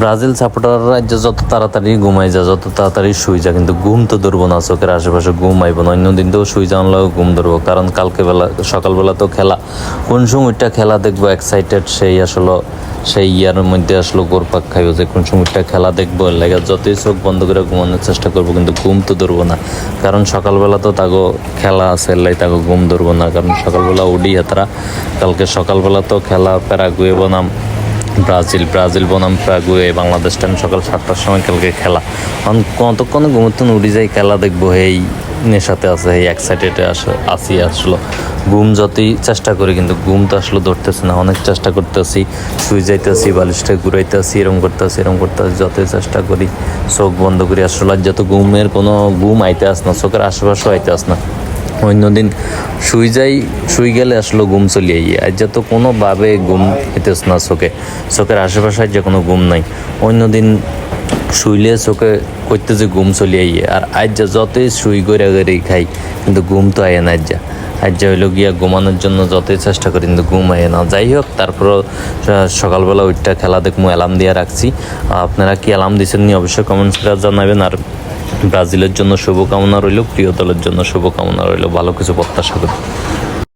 Brazil সাপোর্টাররা যে যত তাড়াতাড়ি ঘুমাই যা যত তাড়াতাড়ি শুই যা কিন্তু ঘুম তো ধরবো না, চোখের আশেপাশে ঘুম আইব না। অন্য দিন তো শুই জানলেও ঘুম ধরবো, কারণ কালকে বেলা, সকালবেলা তো খেলা। কোন সময়টা খেলা দেখব এক্সাইটেড সেই আসলে, সেই ইয়ার মধ্যে আসলে গোরপাক খাইব যে কোন সময়টা খেলা দেখব। লাগে যতই চোখ বন্ধ করে ঘুমানোর চেষ্টা করব, কিন্তু ঘুম তো ধরবো না। কারণ সকালবেলা তো তাগো খেলা আছে লাগে তাগো ঘুম ধরবো না। কারণ সকালবেলা উডি হাতরা কালকে সকালবেলা তো খেলা প্যারাগুয়ে বনাম ব্রাজিল ব্রাজিল বনাম প্রাগুয়ে বাংলাদেশ টাইম সকাল সাতটার সময় কালকে খেলা। কারণ কতক্ষণ ঘুমতন উড়ি যাই খেলা দেখব এই নেশাতে আছে এই এক্সাইটেডে আসে আসি আসলো। ঘুম যতই চেষ্টা করি, কিন্তু ঘুম তো আসলে ধরতেছে না। অনেক চেষ্টা করতেছি শুয়ে যাইতেছি, বালিশটা ঘুরাইতেছি, এরম করতেছি এরম করতেছি, যতই চেষ্টা করি, চোখ বন্ধ করি। আসলে যত ঘুমের কোনো ঘুম আইতে আস না, চোখের আশেপাশেও আইতে আস না। অন্যদিন শুই যাই, শুই গেলে আসলে ঘুম চলে আই আজ তো কোনোভাবে ঘুম হইতেছ না চোখে। চোখের আশেপাশে যে কোনো ঘুম নাই। অন্যদিন শুইলে চোখে করতে যে ঘুম চলে গিয়ে আর আজ যা যতই শুই করে করে খাই, কিন্তু ঘুম তো আয় না যা। আজ যা হইল গিয়া ঘুমানোর জন্য যতই চেষ্টা করি, কিন্তু ঘুম আয় না। যাই হোক, তারপরও সকালবেলা ওইটা খেলা দেখব অ্যালার্ম দিয়ে রাখছি। আপনারা কি অ্যালার্ম দিচ্ছেন নি অবশ্যই কমেন্টস করে জানাবেন। আর ব্রাজিলের জন্য শুভকামনা রইল প্রিয় দলের জন্য শুভকামনা রইল। ভালো কিছু প্রত্যাশা করি